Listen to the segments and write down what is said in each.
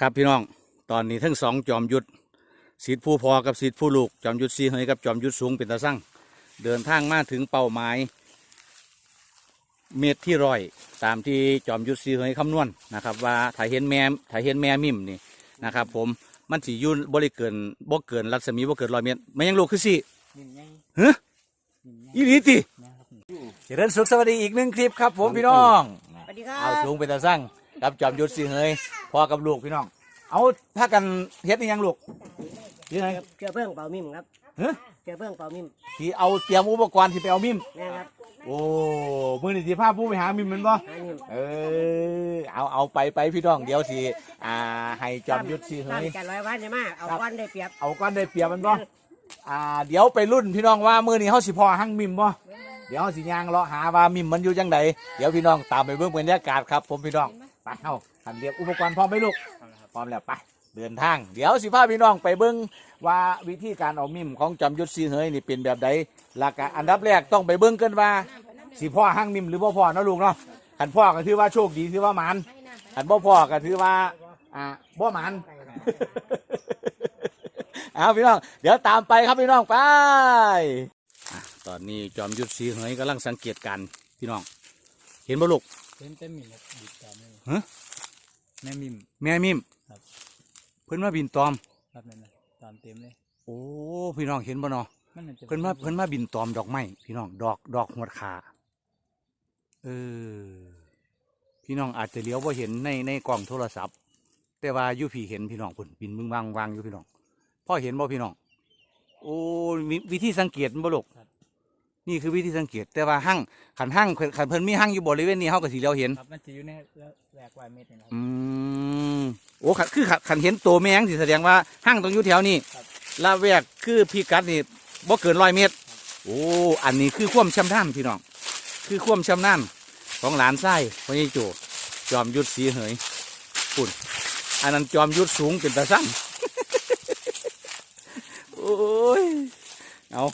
ครับพี่น้องตอนนี้ทั้งสองจอมยุทธสิทธิผู้พอกับสิทธิผู้ลูกจอมยุทธสีเฮยกับจอมยุทธสูงเป็นตาสั่งเดินทางมาถึงเป้าหมาย เมตรที่ร้อย ตามที่จอมยุทธสีเฮยคำนวณนะครับ ว่าถ้าเห็นแม่ถ้าเห็นแม่มิมนี่นะครับ ผมมันสิอยุ่นบริเกินบ่เกินรัศมีบ่เกินร้อยเมตรไม่ยังลูกคือสินิ่มไงฮะนิ่มไงอีหลีตินะครับเจริญสุขสวัสดีอีกหนึ่งคลิปครับ ผมพี่น้องสวัสดีครัเอาบสูงเป็นตาสั่ง กับจอมยุทธสีเฮยพ่อกับลูกพี่น้อง เอาถ้ากันเฮ็ดนี่ยังลูกยังไงเชื้อเพื่องเป่ามิมครับฮะเชื้อเพื่องเป่ามิมที่เอาเตรียมอุปกรณ์ที่ไปเอามิมนะครับโอ้มือนี่สิพาผู้ไปหามิมแมันบ่หามิมเออเอาเอาไปไปพี่น้องเดี๋ยวสิอ่าให้จอมยุทธสีเฮตามยแก่ร้อยวันใช่ไหมเอาก้อนได้เปรียบเอาก้อนได้เปรียบมันบ่ อ่า เดี๋ยวไปรุ่นพี่น้องว่ามือนี้เฮาสิพอหั่งมิมบ่ เดี๋ยวเฮาสิย่างเลาะหาว่ามิมมันอยู่จังไดเดี๋ยวพี่น้องตามไปเบิ่งบรรยากาศครับผมพี่น้อง ไปเฮาทำเรียบอุปกรณ์พร้อมไหมลูก พร้อมแล้วไปเดินทาง เดี๋ยวสิพาพี่น้องไปเบิ้งว่าวิธีการเอามิมของจอมยุทธสีเฮยนี่เป็นแบบใดหลักอันดับแรกต้องไปเบิ้งกันว่าสิพ่อห้างมิมหรือบ่พ่อเนาะลูกเนาะขันพ่อก็ถือว่าโชคดีถือว่าหมันขันบ่พ่อก็ถือว่าอ่าบ่หมัน เอาพี่น้องเดี๋ยวตามไปครับพี่น้องไปอะตอนนี้จอมยุทธสีเฮยกำลังสังเกตการณ์พี่น้อง เห็นบ่ลูก เต็มเต็มมิมครับบิดตามแม่ฮะแม่มิม แม่มิมครับ เพิ่นมาบินตอม ครับนั่นนะตามเต็มเลย โอ้พี่น้องเห็นบ่เนาะมันน่าจะเพิ่นมาเพิ่นมาบินตอมดอกไม้พี่น้องดอกดอกหัวขาเออพี่น้องอาจจะเลี้ยวว่าเห็นในในกล้องโทรศัพท์ แต่ว่าอยูพี่เห็นพี่น้องเพิ่นบินมึงวางวางอยู่พี่น้องพ่อเห็นบ่พี่น้อง โอ้มีวิธีสังเกตมันบ่ลูก นี่คือวิธีสังเกตแต่ว่าหั่งขันหั่งขันเพิ่นมีหั่งอยู่บริเวณนี้เฮาก็สิเลี้ยวเห็นครับมันจะอยู่ในแหลกวายเม็ดนี่นะครับอืมโอ้ขันคือขันขันเห็นตัวแมงสิแสดงว่าหั่งต้องอยู่แถวนี้ครับละแวกคือพิกัดนี่บ่เกินร้อยเมตร โอ้อันนี้คือความชำนาญพี่น้องคือความชำนาญของหลานไส้พ่อใหญ่โจจอมยุทธสีเหยปุ่นอันนั้นจอมยุทธสูงเป็นตาสั่งโอ้ยเอา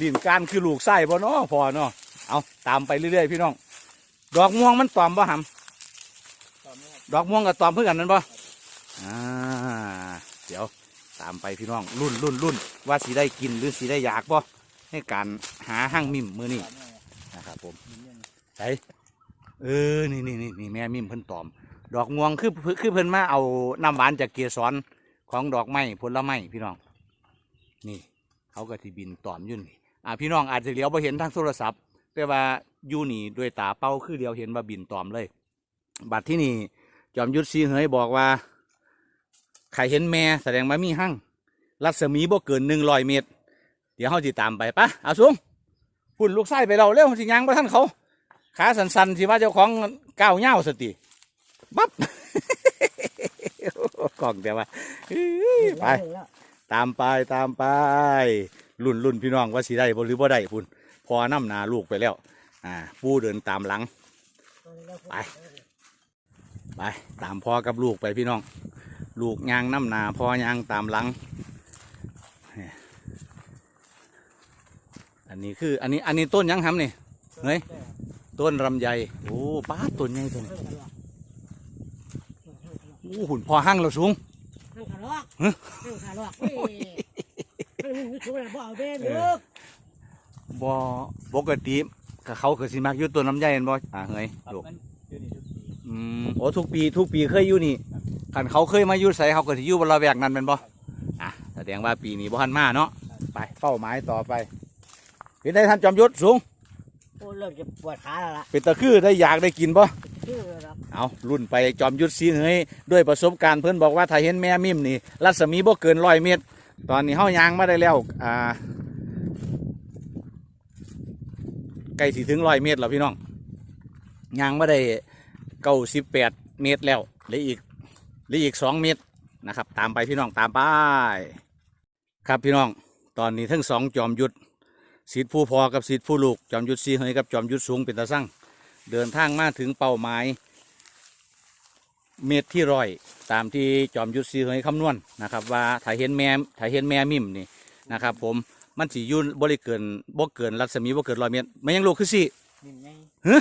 ดินการคือลูกไส้บ่เนาะพอเนาะเอาตามไปเรื่อยๆพี่น้อง ดอกม่วงมันตอมบ่หำตามดอกม่วงกับตอมเพื่อกันนั่นปะอ่าเดี๋ยวตามไปพี่น้องรุ่นรุ่นรุ่นว่าสีได้กินหรือสีได้อยากปะในการหาห้างมิมมือนี่ตามนี้ครับนะครับผมมิมยังไอเออนี่นี่นี่นี่แม่มิมเพิ่นตอม ดอกม่วงคือคือเพิ่นมาเอาน้ำหวานจากเกียสรของดอกไม้ผลไม้พี่น้อง นี่ เขาก็ที่บินตอมยุ่นนี่ อ่าพี่น้องอาจจะเลี้ยวไปเห็นทางโทรศัพท์ แต่ว่าอยู่นี่ด้วยตาเป้าคือเดียวเห็นว่าบินตอมเลย บัดที่นี่จอมยุทธสีเหยบอกว่าใครเห็นแม่แสดงว่ามีหั่งรัศมีบ่เกินหนึ่งร้อยเมตร เดี๋ยวเขาจะตามไปปะเอาสูงพุ่นลูกไส้ไปเราเร็วสิยังประท่านเขา ขาสันๆสิว่าเจ้าของก้าวเหย้าสติปั๊บกล่องแต่ว่าอื้อไป ตามไปตามไป รุ่นรุ่นพี่น้องว่าสิได้บ่หรือบ่ได้พุ่นพอน้ำหนาลูกไปแล้ว อ่าปูเดินตามหลัง ไป ไป ตามพ่อกับลูกไปพี่น้อง ลูกยางน้ำหนาพ่อยางตามหลังเนี่ยอันนี้คืออันนี้อันนี้ต้นยังทำนี่เฮ้ยต้นลำไยโอ้ป้าดต้นใหญ่ต้นโอ้หุ่นพอหั่งเราสูงห้างขาลอกฮะห้างขาลอก เฮ้ยห้างมิมอยู่ช่วยบ่เอาเบ้นลูกบ่ปกติก็เขาก็สิมักอยู่ต้นลำไยเห็นบ่อ่าเฮ้ยครับลูกมันอยู่นี่ทุกปีอืมโอ้ทุกปีทุกปีเคยอยู่นี่คันเขาเคยมาอยู่ใส่เขาก็สิอยู่บนระแวกนั้นเป็นบ่อะแสดงว่าปีนี้บ่ทันมาเนาะไปเป้าหมายต่อไปเป็นได้ท่านจอมยุทธสูงโอ้เริ่มจะปวดขาแล้วล่ะเป็นตะคือได้อยากได้กินบ่ชื่อครับเอารุ่นไปจอมยุทธสีเฮยด้วยประสบการณ์เพิ่นบอกว่าถ้าเห็นแม่มิมนี่รัศมีบ่เกินร้อยเมตร ตอนนี้เฮายางมาได้แล้วอ่าใกลสิถึงร้อยเมตรแล้วพี่น้องยางมาได้เก้าสิบแปดเมตรแล้วหลืออีกหลืออีกสองเมตรนะครับ ตามไปพี่น้องตามไปครับพี่น้องตอนนี้ทั้งสองจอมยุทธสิทธิผู้พอกับสิทธิผู้ลูกจอมยุทธสีเฮยกับจอมยุทธสูงเป็นตาสั่งเดินทางมาถึงเป้าหมาย เมตรที่ร้อย ตามที่จอมยุทธสีเฮยคำนวณนะครับ ว่าถ้าเห็นแม่ถ้าเห็นแม่มิมนี่นะครับ ผมมันสิอยุ่นบริเกินบ่เกินรัศมีบ่เกินร้อยเมตรไม่ยังลูกคือสิมิมไงฮะ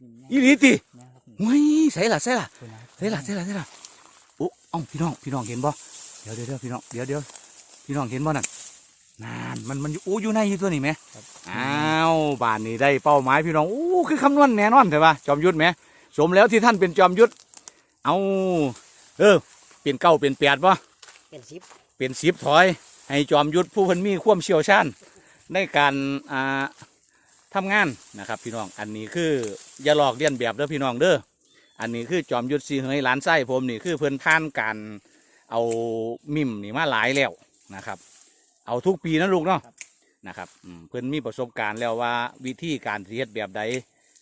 มิมไงอีหลีตินะครับเฮ้ยใส่ละใส่ละคุณนะใส่ละใส่ละใส่ละอุ๊เอ้าพี่น้องพี่น้องเห็นบ่เดี๋ยวเดี๋ยวเดี๋ยวพี่น้องเดี๋ยวเดี๋ยวพี่น้องเห็นบ่นั่นนานมันมันอยู่อู้อยู่ในอยู่ตัวนี้ไหมครับอ้าวบ้านนี้ได้เป้าหมายพี่น้องอู้คือคำนวณแน่นอนใช่ปะจอมยุทธไหมสมแล้วที่ท่านเป็นจอมยุทธ เอาเออเป็นเก้าเป็นแปดปะเป็นสิบเป็นสิบถอย ให้จอมยุทธผู้เพิ่นมีความเชี่ยวชาญในการอ่าทำงานนะครับพี่น้องอันนี้คืออย่าหลอกเลียนแบบเด้อพี่น้องเด้ออันนี้คือจอมยุทธสีเฮยหลานไส้ผมนี่คือเพิ่นผ่านการเอามิมนี่มาหลายแล้วนะครับ เอาทุกปีนะลูกเนาะนะครับอืมเพิ่นมีประสบการณ์แล้วว่าวิธีการเฮ็ดแบบใด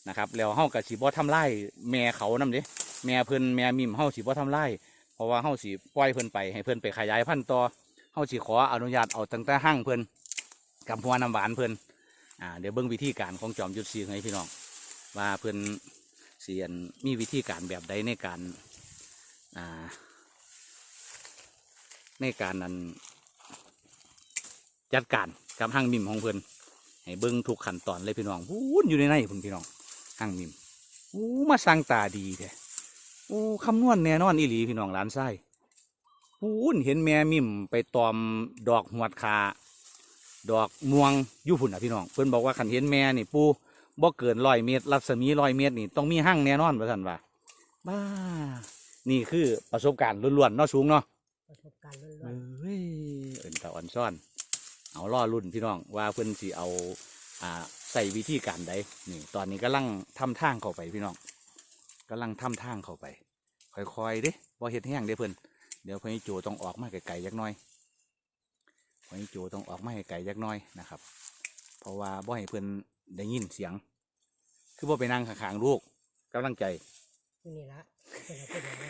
นะครับ แล้วเฮากับสิบ่ทำลายแม่เขานำเด้ แม่เพิ่นแม่มิมเฮาสิบ่ทำลายเพราะว่าเฮาสิปล่อยเพิ่นไปให้เพิ่นไปขยายพันธุ์ต่อเฮาสิขออนุญาตเอาตั้งแต่ห้างเพิ่นกับหัวน้ำหวานเพิ่นอ่าเดี๋ยวเบิ่งวิธีการของจอมยุทธศรีให้พี่น้องว่าเพิ่นเสียนมีวิธีการแบบใดในการอ่าในการนั้นจัดการกับห้างมิมของเพิ่นให้เบิ้งทุกขั้นตอนเลยพี่น้องพูนอยู่ในในพุ่นพี่น้องห้างมิมอู้มาสร้างตาดีแท้ โอ้คำนวณแน่นอนอีหลีพี่น้องหลานไส้พูนเห็นแม่มิมไปตอมดอกหวดคาดอกม่วงอยู่พุ่นอะพี่น้อง เพิ่นบอกว่าขันเห็นแม่นี่ปูบ่เกินร้อยเมตร รัศมีร้อยเมตรนี่ต้องมีห้างแน่นอนว่าท่านว่าบ้า นี่คือประสบการณ์ล้วนๆเนาะสูงเนาะประสบการณ์ล้เอวน้ยเอินตะอ่อนซ่อน เอาล่อรุ่นพี่น้องว่าเพิ่นสิเอาอ่าใส่วิธีการใดนี่ ตอนนี้กำลังทำทางเข้าไปพี่น้อง กำลังทำทางเข้าไป ค่อยๆเด้บ่เฮ็ดแห้งเด้เพิ่นเดี๋ยวพี่โจต้องออกมาไกลๆยักหน้อยพี่โจต้องออกมาไกลๆยักหน้อยนะครับ เพราะว่าบ่ให้เพิ่นได้ยินเสียง คือบ่ไปนั่งข้างๆลูกกำลังใจๆนี่ละเป็นอะไรเป็นอะไร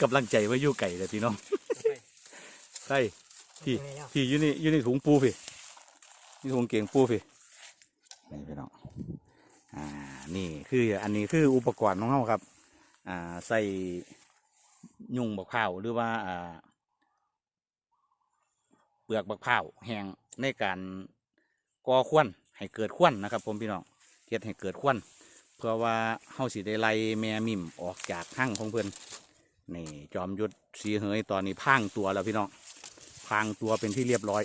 กำลังใจว่าอยู่ไก่เลยพี่น้องใช่พี่เป็นไงแล้วพี่อยู่นี่อยู่ในถุงปูพี่นี่ถุงเก่งปูพี่นี่พี่น้องอ่า นี่คืออันนี้คืออุปกรณ์ของเราครับ อ่าใส่ยุงบักพร้าหรือว่าอ่าเปลือกบักพร้าแห้งในการก่อควันให้เกิดควันนะครับ ผมพี่น้องเฮ็ดให้เกิดควันเพื่อว่าเฮาสิได้ไล่แม่มิมออกจากห้างของเพิ่อนนี่จอมยุทธสีเหยตอนนี้พรางตัวแล้วพี่น้องพรางตัวเป็นที่เรียบร้อย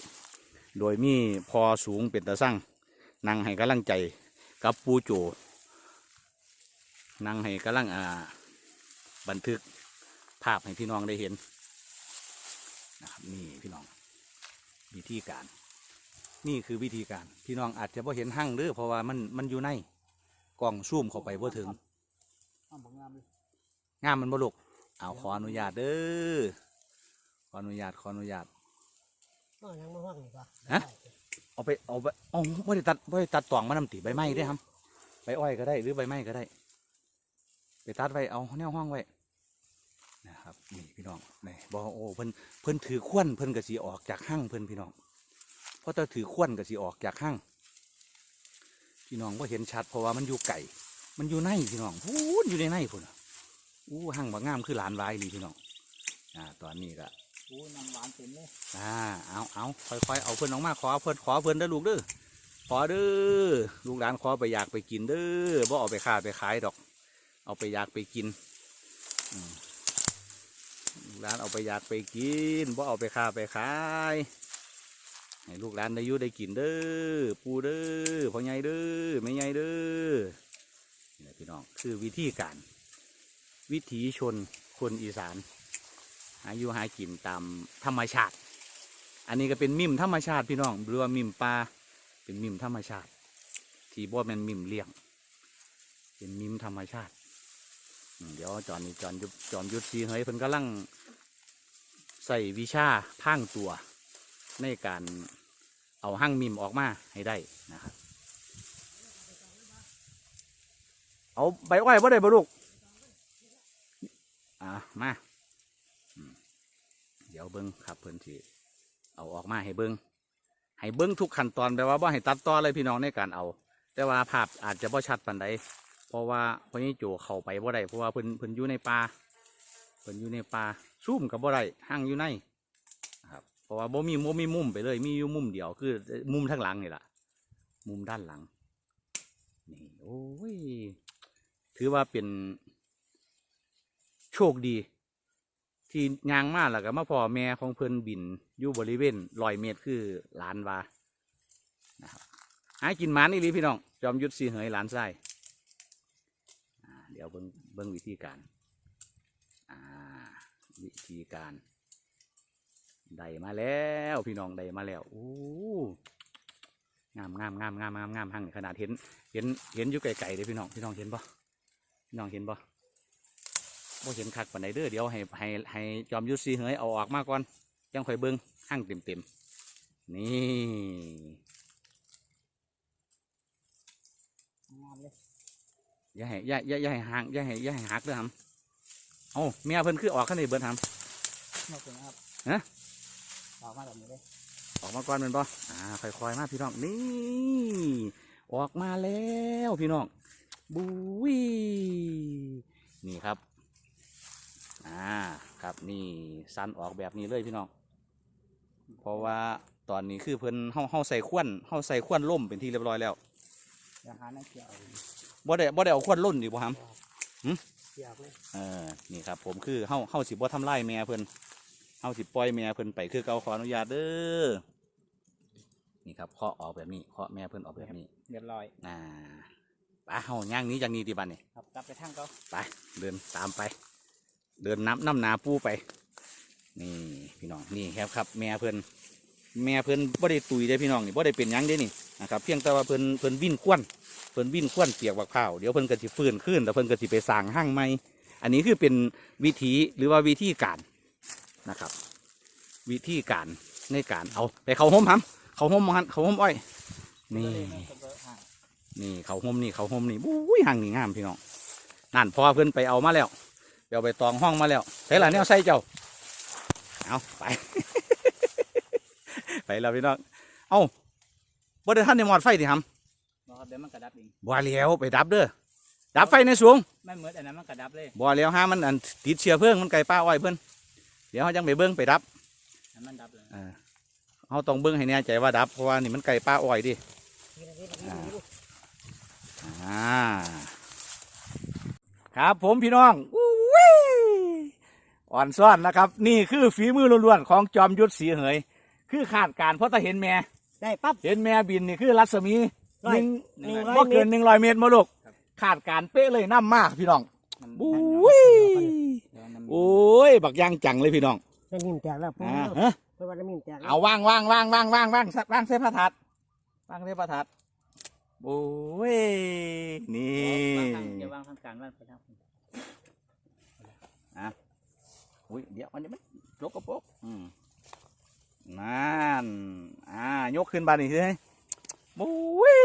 โดยมีพอสูงเป็นตะสั่งนั่งให้กำลังใจกับปูโจ นั่งให้กำลังอ่าบันทึกภาพให้พี่น้องได้เห็นนะครับนี่พี่น้องวิธีการ นี่คือวิธีการ พี่น้องอาจจะพอเห็นหั่งเด้อเพราะว่ามันมันอยู่ในกล่องซูมเข้าไปบ่ถึงอ้าวผมงามเลยงามมันบ่ลูกเอาขออนุญาตเด้อขออนุญาตขออนุญาตก็ยังมาห้องนี่ปะฮะเอาไปเอาไปเอาไม่ได้ตัดไม่ได้ตัดตวงมานำติใบไม้ได้อครับใบอ้อยก็ได้หรือใบไม้ก็ได้ ไปตัดไว้เอาแนวห้องไว้นะครับนี่พี่น้องนี่บอกโอ้เพิ่นเพิ่นถือขวัญเพิ่นก็สีออกจากห้างเพิ่นพี่น้องเพราะถ้าถือขวัญก็สีออกจากห้างพี่น้องก็เห็นชัดเพราะว่ามันอยู่ไก่ มันอยู่ในพี่น้องพูนอยู่ในในพุ่นน่ะอู้ห้างบางงามคือหลานวายนี่พี่น้องอ่าตอนนี้ก็โอ้น้ำหวานเต็มเลยอ่าเอาเอาค่อยๆเอาเพื่อนออกมาขอเพื่อนขอเพื่อนเด้อลูกเด้อขอเด้อลูกหลานขอไปอยากไปกินเด้อบ่เอาไปค้าไปขายดอก เอาไปอยากไปกินอืมลูกหลานเอาไปอยากไปกินบ่เอาไปค้าไปขายให้ลูกหลานได้ยู่ได้กินเด้อปูเด้อพ่อใหญ่เด้อแม่ใหญ่เด้อนี่แหละพี่น้องคือวิธีการ วิถีชนคนอีสานหาอยู่หากินตามธรรมชาติ อันนี้ก็เป็นมิมธรรมชาติพี่น้องหรือว่ามิมปลาเป็นมิมธรรมชาติ ที่บ่แม่นมิมเลี้ยง เป็นมิมธรรมชาติ เดี๋ยวจอนนี้จอนยุทธจอนยุทธซีเฮ้ยเพิ่นกำลังใส่วิชาพรางตัว ในการเอาห้างมิมออกมาให้ได้นะครับ เอาใบอ้อยบ่ได้บ่ลูกอ่ามาเดี๋ยวเบิ้งครับเพื่นที่เอาออกมาให้เบิ้งให้เบิ้งทุกขั้นตอนแปลว่าบ่ให้ตัดต่อเลยพี่น้องในการเอา แต่ว่าภาพอาจจะบ่ชัดปานใด เพราะว่าพอนี้โจเข้าไปบ่ได้เพราะว่าเพิ่นเพิ่นอยู่ในป่าเพิ่นอยู่ในป่าซุ่มกับบ่ได้ห่างอยู่ในนครับเพราะว่าบ่มีบ่มีมุมไปเลย มีอยู่มุมเดียวคือ มุมทางหลังนี่แหละมุมด้านหลังนี่โอ้ยถือว่าเป็น โชคดี ที่ยางมาแล้วก็มาพอแม่ของเพิ่นบินอยู่บริเวณลอยเมตรคือหลานวานะครับหากินหมันอีหลีพี่น้องจอมยุทธสีเหยหลานไส้ ดี๋ยวเบิ้งเบิ้งวิธีการอ่าวิธีการได้มาแล้วพี่น้องได้มาแล้วโอ้งามงามงามงามงามงามหังขนาดเห็น เห็นเห็นอยู่ไกลๆเลยพี่น้องพี่น้องเห็นปะพี่น้องเห็นปะบ่เห็นคักปานใดเด้อเดี๋ยวให้ให้ให้จอมยุทธสีเหยเอาออกมาก่อนจังค่อยเบิ้งหังเต็มเต็มๆนี่งามเลย อย่าให้อย่าอย่าอย่าให้ห่างอย่าให้อย่าให้หักเด้อครับเอาเมียเพิ่นคือออกข้างในเบิดทนอกจากนะครับฮะออกมาแบบนี้เลยำออกมาก่อนแมันบ่อ่าค่อยๆมาพี่น้องนี่ออกมาแล้วพี่น้องบุ้ยนี่ครับอ่าครับนี่สันออกแบบนี้เลยพี่น้องเพราะว่าตอนนี้คือเพิ่นเฮาเฮาใส่ขวัญเฮาใส่ขวัญล่มเป็นที่เรียบร้อยแล้ว อย่าหาในเกี่ยวบ่ได้บ่ได้เอาขวัญล่นดิบ่ครับหืมเกี่ยวเลยเออนี่ครับ ผมคือเฮาเฮาสิบ่ทำลายแม่เพิ่นเฮาสิปล่อยแม่เพิ่นไปคือเก่าขออนุญาตเด้อนี่ครับเคาะออกแบบนี้เคาะแม่เพิ่นออกแบบนี้เรียบร้อยอ่าไปเฮาย่างหนี้จากนี้ที่บ้านนี่ครับกลับไปทางเขาไปเดินตามไป เดินน้ำน้ำนาปูไป นี่พี่น้องนี่ครับครับ แม่เพิ่น แม่เพิ่นบ่ได้ตุยได้พี่น้องนี่บ่ได้เป็นยังเด้นี่นะครับเพียงแต่ว่าเพิ่นเพิ่นวิ่นควนเพิ่นวิ่นควนเปียกบักพร้าเดี๋ยวเพิ่นก็สิฟื้นขึ้นแล้วเพิ่นก็สิไปสร้างห้างใหม่อันนี้คือเป็นวิธีหรือว่าวิธีการนะครับ วิธีการในการเอาไปเขาห่มครับเขาห่มมันเขาห่มอ้อย นี่ นี่เขาห่มนี่เขาห่มนี่บุ้ยห่างนี่งามพี่น้องนั่นพอเพิ่นไปเอามาแล้วไปเอาไปตองห้องมาแล้วใส่ละเนี่ยใส่เจ้าเอาไป ไปแล้วพี่น้องเอ้าบ่ได้ท่านในหมอดไฟที่ทบอกครับเดี๋ยวมันกระดับเองำบ่แล้วไปดับเด้อดับไฟในสูงไม่เหมือนอันนั้นมันกระดับเลยบ่แล้วห้ามันอันติดเชื้อเพลิงมันไก่ป้าอ้อยเพิ่นเดี๋ยวเขาจังไปเบิ้งไปดับอันมันดับเลยเออเขาต้องเบิ้งให้แน่ใจว่าดับเพราะว่านี่มันไก่ป้าอ้อยดินี่นะนี่นะนี่นะนี่นะอ่าครับผมพี่น้องอุ้ยอ่อนซ่อนนะครับ นี่คือฝีมือล้วนๆของจอมยุทธสีเหย คือขาดการเพราะถ้าเห็นแม่ ได้ปั๊บ เห็นแม่บินนี่คือรัศมีร้หอยนึ่งหนึ่งร้อยบ่เกินเมตรหนึ่งร้อยเมตรมาลูกขาดการเป๊ะเลยน้ำมากพี่น้องมันบุ้มันยเดี๋ยวมันโอ้ยบักย่างจังเลยพี่น้องน้ำนิ่มแตกแล้วอ่าฮะเพราะว่าน้ำนิ่มแตกแล้วเอาว่างว่างว่างว่างว่างว่างว่างเส้นพระทัดว่างเส้นพระทัดโอ้ยนี่วางทางเดี๋ยววางทางการวางไปทางอุ้ยเดี๋ยวอันนี้มันลกกระโปกอืม นั่นอ่ายกขึ้นบานนี่เลยบุ้ย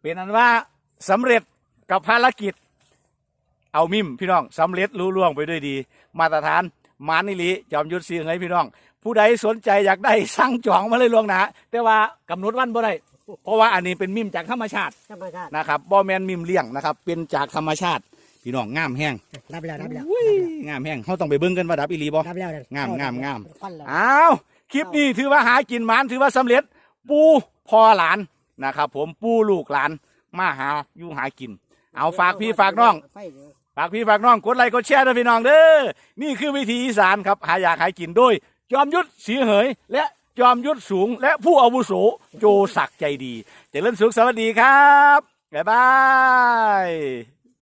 เป็นอันว่าสำเร็จกับภารกิจ เอามิมพี่น้องสำเร็จรู้ล่วงไปด้วยดี มาตรฐานมานิลีจอมยุทธเสียงไงพี่น้อง ผู้ใดสนใจอยากได้สั่งจองมาเลยล่วงหนาแต่ว่ากำหนดวันบ่ได้เพราะว่าอันนี้เป็นมิมจากธรรมชาติธรรมชาตินะครับบ่แมนมิมเลี้ยงนะครับ เป็นจากธรรมชาติพี่น้องงามแห้งรับแล้วรับแล้วอุ้ยงามแห้งเขาต้องไปเบิ่งกันว่าดับอีหลีบ่รับแล้วรับแล้วงามงามงามควันแล้วอ้าว คลิปนี้ถือว่าหากินหมานถือว่าสำเร็จ ปูพ่อหลานนะครับ ผมปูลูกหลานมาหาอยู่หากิน เอาฝากพี่ฝากน้อง ไฟเดี๋ยวฝากพี่ฝากน้องกดไลค์กดแชร์ด้วยพี่น้องเด้อ นี่คือวิธีอีสานครับหาอยากหากินโดย จอมยุทธสีเหย และจอมยุทธสูง และผู้อาวุโสโจศักดิ์ใจดี เจริญสุขสวัสดีครับ บ๊ายบาย